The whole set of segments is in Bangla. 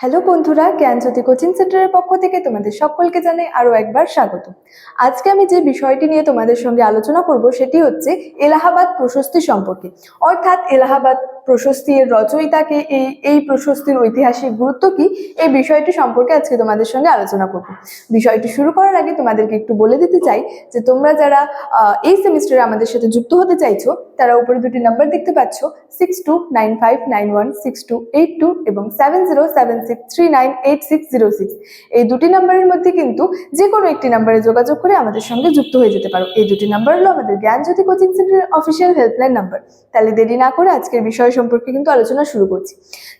হ্যালো বন্ধুরা, জ্ঞানজ্যোতি কোচিং সেন্টারের পক্ষ থেকে তোমাদের সকলকে জানাই আরও একবার স্বাগত। আজকে আমি যে বিষয়টি নিয়ে তোমাদের সঙ্গে আলোচনা করব সেটি হচ্ছে এলাহাবাদ প্রশস্তি সম্পর্কে। অর্থাৎ এলাহাবাদ প্রশস্তির রচয়িতাকে এই এই প্রশস্তির ঐতিহাসিক গুরুত্ব কি, এই বিষয়টি সম্পর্কে আজকে তোমাদের সঙ্গে আলোচনা করব। বিষয়টি শুরু করার আগে তোমাদেরকে একটু বলে দিতে চাই যে তোমরা যারা এই সেমিস্টারে আমাদের সাথে যুক্ত হতে চাইছো, তারা উপরে দুটি নাম্বার দেখতে পাচ্ছ six two nine five nine one six two eight two এবং seven zero seven three nine eight six zero six এই দুটি নাম্বারের মধ্যে কিন্তু যে কোনো একটি নাম্বারে যোগাযোগ করে আমাদের সঙ্গে যুক্ত হয়ে যেতে পারো। এই দুটি নাম্বার হলো আমাদের জ্ঞানজ্যোতি কোচিং সেন্টারের অফিসিয়াল হেল্পলাইন নাম্বার তাহলে দেরি না করে আজকের বিষয় সম্পর্কে কিন্তু আলোচনা শুরু করছি।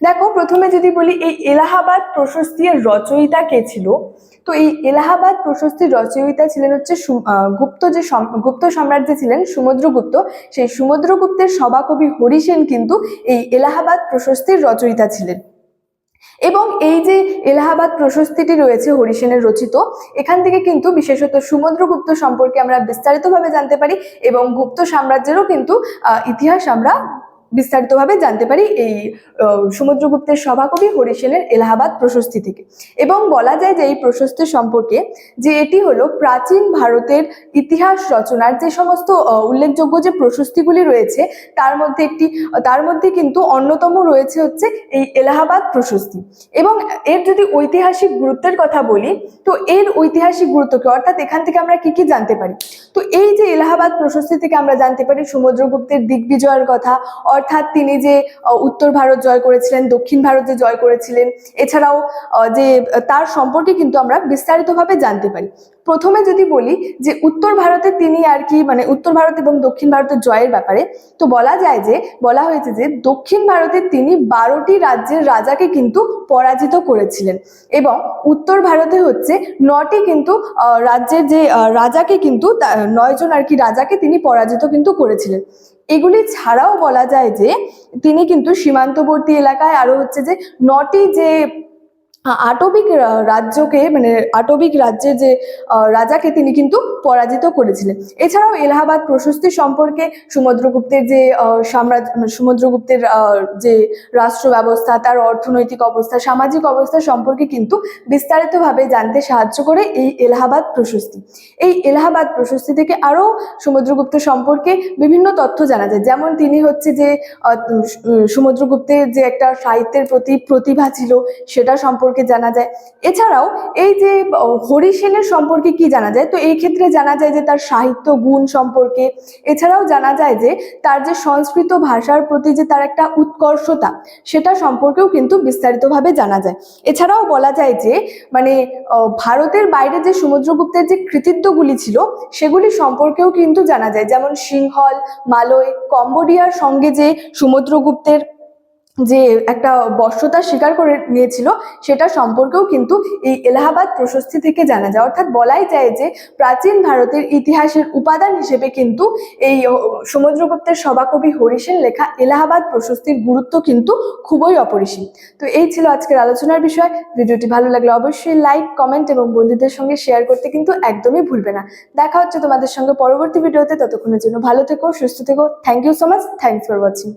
দেখো, প্রথমে যদি বলি, এই এলাহাবাদ প্রশস্তির রচয়িতা কে ছিল? তো এই এলাহাবাদ প্রশস্তির রচয়িতা ছিলেন হচ্ছে গুপ্ত যে গুপ্ত সম্রাট যে ছিলেন সমুদ্রগুপ্ত সেই সমুদ্রগুপ্তের সভাকবি হরিসেন কিন্তু এই এলাহাবাদ প্রশস্তির রচয়িতা ছিলেন। এবং এই যে এলাহাবাদ প্রশস্তিটি রয়েছে হরিসেনের রচিত, এখান থেকে কিন্তু বিশেষত সমুদ্রগুপ্ত সম্পর্কে আমরা বিস্তারিতভাবে জানতে পারি এবং গুপ্ত সাম্রাজ্যেরও কিন্তু ইতিহাস আমরা বিস্তারিতভাবে জানতে পারি এই সমুদ্রগুপ্তের সভাকবি হরিসেনের এলাহাবাদ প্রশস্তি থেকে। এবং বলা যায় যে এই প্রশস্তি সম্পর্কে যে এটি হলো প্রাচীন ভারতের ইতিহাস রচনার যে সমস্ত উল্লেখযোগ্য যে প্রশস্তিগুলি রয়েছে, তার মধ্যে একটি, তার মধ্যে কিন্তু অন্যতম রয়েছে হচ্ছে এই এলাহাবাদ প্রশস্তি। এবং এর যদি ঐতিহাসিক গুরুত্বের কথা বলি, তো এর ঐতিহাসিক গুরুত্বকে অর্থাৎ এখান থেকে আমরা কি কি জানতে পারি? তো এই যে এলাহাবাদ প্রশস্তি থেকে আমরা জানতে পারি সমুদ্রগুপ্তের দিগ্বিজয়ের কথা অর্থাৎ তিনি যে উত্তর ভারত জয় করেছিলেন, দক্ষিণ ভারত যে জয় করেছিলেন, এছাড়াও যে, তার সম্পর্কে কিন্তু আমরা বিস্তারিতভাবে জানতে পারি। প্রথমে যদি বলি যে, উত্তর ভারতে তিনি আর কি মানে উত্তর ভারত এবং দক্ষিণ ভারতের জয়ের ব্যাপারে, তো বলা যায় যে, বলা হয়েছে যে, দক্ষিণ ভারতে তিনি বারোটি রাজ্যের রাজাকে কিন্তু পরাজিত করেছিলেন এবং উত্তর ভারতে হচ্ছে নটি কিন্তু রাজ্যের যে রাজাকে কিন্তু নয়জন আর কি রাজাকে তিনি পরাজিত কিন্তু করেছিলেন। এগুলি ছাড়াও বলা যায় যে তিনি কিন্তু সীমান্তবর্তী এলাকায় আরও হচ্ছে যে নটি যে আটবিক রাজ্যকে মানে আটবিক রাজ্যের যে রাজাকে তিনি কিন্তু পরাজিত করেছিলেন। এছাড়াও এলাহাবাদ প্রশস্তি সম্পর্কে সমুদ্রগুপ্তের যে সাম্রাজ্য মানে সমুদ্রগুপ্তের যে রাষ্ট্র ব্যবস্থা, তার অর্থনৈতিক অবস্থা, সামাজিক অবস্থা সম্পর্কে কিন্তু বিস্তারিতভাবে জানতে সাহায্য করে এই এলাহাবাদ প্রশস্তি। এই এলাহাবাদ প্রশস্তি থেকে আরও সমুদ্রগুপ্ত সম্পর্কে বিভিন্ন তথ্য জানা যায়। যেমন তিনি হচ্ছে যে সমুদ্রগুপ্তের যে একটা সাহিত্যের প্রতি প্রতিভা ছিল, সেটা সম্পর্কে জানা যায়। এছাড়াও এই যে হরিসেনের সম্পর্কে কি জানা যায়? তো এই ক্ষেত্রে জানা যায় যে, তার সাহিত্য গুণ সম্পর্কে। এছাড়াও জানা যায় যে, তার যে সংস্কৃত ভাষার প্রতি যে তার একটা উৎকর্ষতা, সেটা সম্পর্কেও কিন্তু বিস্তারিতভাবে জানা যায়। এছাড়াও বলা যায় যে মানে ভারতের বাইরে যে সমুদ্রগুপ্তের যে কৃতিত্বগুলি ছিল, সেগুলি সম্পর্কেও কিন্তু জানা যায়। যেমন সিংহল, মালয়, কম্বোডিয়ার সঙ্গে যে সমুদ্রগুপ্তের যে একটা বর্ষতা স্বীকার করে নিয়েছিল, সেটা সম্পর্কেও কিন্তু এই এলাহাবাদ প্রশস্তি থেকে জানা যায়। অর্থাৎ বলাই যায় যে প্রাচীন ভারতের ইতিহাসের উপাদান হিসেবে কিন্তু এই সমুদ্রগুপ্তের সভাকবি হরিসেন লেখা এলাহাবাদ প্রশস্তির গুরুত্ব কিন্তু খুবই অপরিসীম। তো এই ছিল আজকের আলোচনার বিষয়। ভিডিওটি ভালো লাগলে অবশ্যই লাইক, কমেন্ট এবং বন্ধুদের সঙ্গে শেয়ার করতে কিন্তু একদমই ভুলবে না। দেখা হচ্ছে তোমাদের সঙ্গে পরবর্তী ভিডিওতে। ততক্ষণের জন্য ভালো থেকো, সুস্থ থেকো। Thank you so much thanks for watching